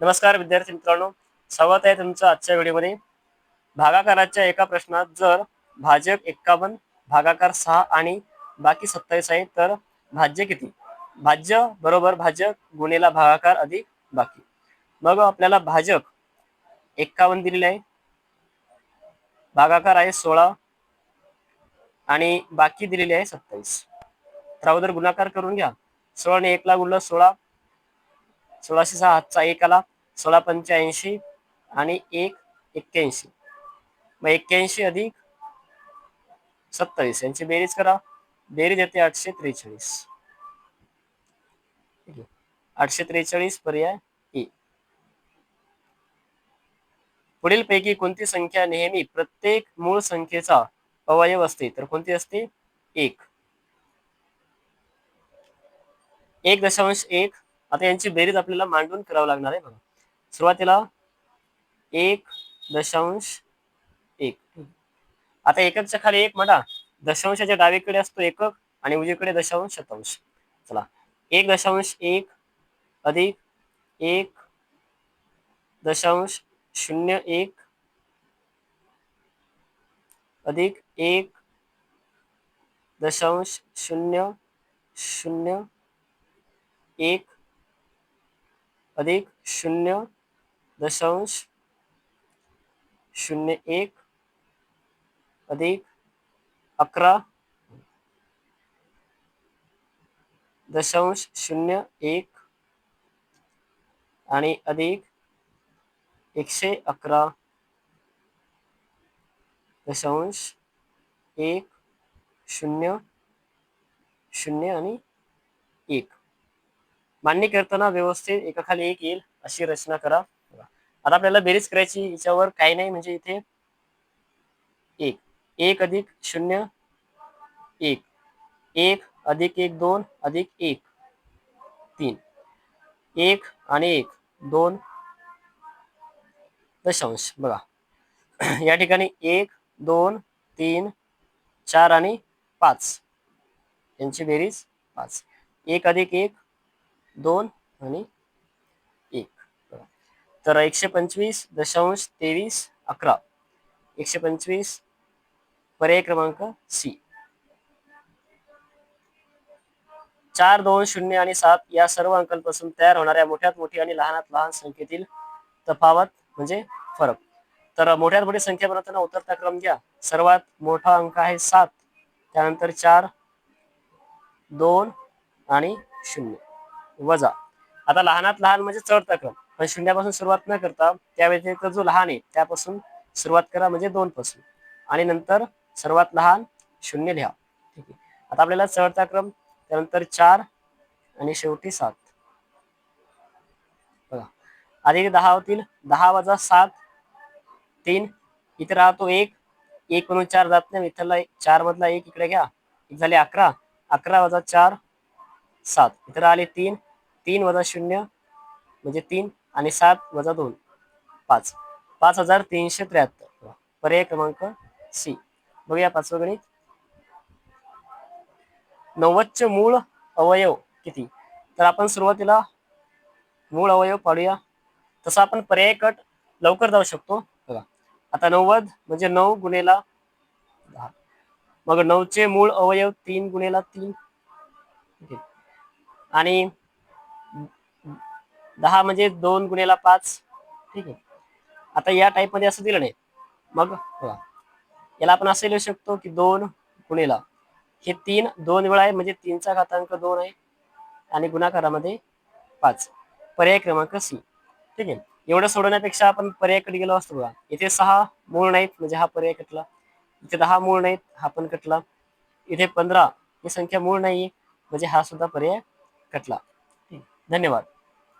नमस्कार विद्यार्थी मित्रांनो. स्वागत आहे तुमचं आजच्या व्हिडिओमध्ये. भागाकाराच्या एका प्रश्नात जर भाजक एक्कावन्न भागाकार सहा आणि बाकी सत्तावीस आहे तर भाज्य किती? भाज्य बरोबर भाजक गुणेला भागाकार अधिक बाकी. मग आपल्याला भाजक एक्कावन्न दिलेले आहे. भागाकार आहे सोळा आणि बाकी दिलेली आहे सत्तावीस. तर अगोदर गुणाकार करून घ्या. सोळा आणि एकला गुणलं सोळा. सोळाशे सहा हातचा एक आला सोळा पंच्याऐंशी आणि एक एक्क्याऐंशी. मग एक्क्याऐंशी अधिक सत्तावीस यांची बेरीज करा. बेरीज येते आठशे त्रेचाळीस. आठशे त्रेचाळीस पर्याय ए. पुढील पैकी कोणती संख्या नेहमी प्रत्येक मूळ संख्येचा अवयव असते? तर कोणती असते? एक. एक दशांश एक आता यांची बेरीज आपल्याला मांडून करावं लागणार आहे बघा. सुरुवातीला एक दशांश एक. आता एककच्या खाली एक म्हणा दशांशाच्या डावीकडे असतो एकक आणि उजवीकडे दशांश शतांश. चला. एक दशांश एक अधिक एक दशांश शून्य एक अधिक एक दशांश शून्य शून्य एक अधिक शून्य दशांश शून्य एक अधिक अकरा दशांश शून्य एक अधिक एकशे अकरा दशांश एक शून्य शून्य एक. मांडणी करताना व्यवस्थित एकाखाली एक येईल अशी रचना करा. आता आपल्याला बेरीज करायची याच्यावर काही नाही म्हणजे इथे एक. एक अधिक शून्य एक. एक अधिक एक दोन अधिक एक. तीन. एक आणि एक दोन दशांश. बघा. या ठिकाणी एक दोन तीन चार आणि पाच. यांची बेरीज पाच. एक अधिक एक दोन आणि एक. तर एकशे पंचवीस दशांश तेवीस अकरा. एकशे पंचवीस पर्याय क्रमांक सी. चार दोन शून्य आणि सात या सर्व अंकांपासून तयार होणाऱ्या मोठ्यात मोठी आणि लहानात लहान संख्येतील तफावत म्हणजे फरक. तर मोठ्यात मोठी संख्या बनवताना उतरता क्रम घ्या. सर्वात मोठा अंक आहे सात. त्यानंतर चार दोन आणि शून्य. वजा. आता लहानात लहान म्हणजे चढता क्रम. पण शून्यापासून सुरुवात न करता त्या व्यतिरिक्त जो लहान आहे त्यापासून सुरुवात करा म्हणजे दोन पासून. आणि नंतर सर्वात लहान शून्य लिहा. ठीक आहे. आता आपल्याला चढता क्रम त्यानंतर चार आणि शेवटी सात. बघा. अधिक दहा होतील. दहा वजा सात तीन. इथे राहतो एक. एक म्हणून चार जात नाही. इथला चार मधला एक इकडे घ्या. एक झाले अकरा. अकरा वजा चार सात. इथे राहिले तीन. तीन वजा शून्य म्हणजे तीन आणि सात वजा दोन. पाच. पाच हजार तीनशे त्र्याहत्तर. पर्याय क्रमांक सी बघूया पाचवं गणित. नव्वदचे मूळ अवयव किती? तर आपण सुरुवातीला मूळ अवयव पाडूया. तसा आपण पर्याय कट लवकर जाऊ शकतो. बघा. आता नव्वद म्हणजे नऊ गुणेला दहा. मग नऊचे मूळ अवयव तीन गुणेला तीन. ठीक आहे. आणि दहा म्हणजे दोन गुणेला पाच. ठीक आहे. आता या टाईपमध्ये असं दिलं नाही. मग बघा. याला आपण असं लिहू शकतो की दोन गुणेला. हे तीन दोन वेळा आहे म्हणजे तीनचा घातांक दोन आहे आणि गुणाकारामध्ये पाच. पर्याय क्रमांक सी. ठीक आहे. एवढं सोडवण्यापेक्षा आपण पर्यायकडे गेलो असतो बघा. इथे सहा मूळ नाहीत म्हणजे हा पर्याय कटला. इथे दहा मूळ नाहीत हा पण कटला. इथे पंधरा ही संख्या मूळ नाही म्हणजे हा सुद्धा पर्याय कटला. ठीक. धन्यवाद.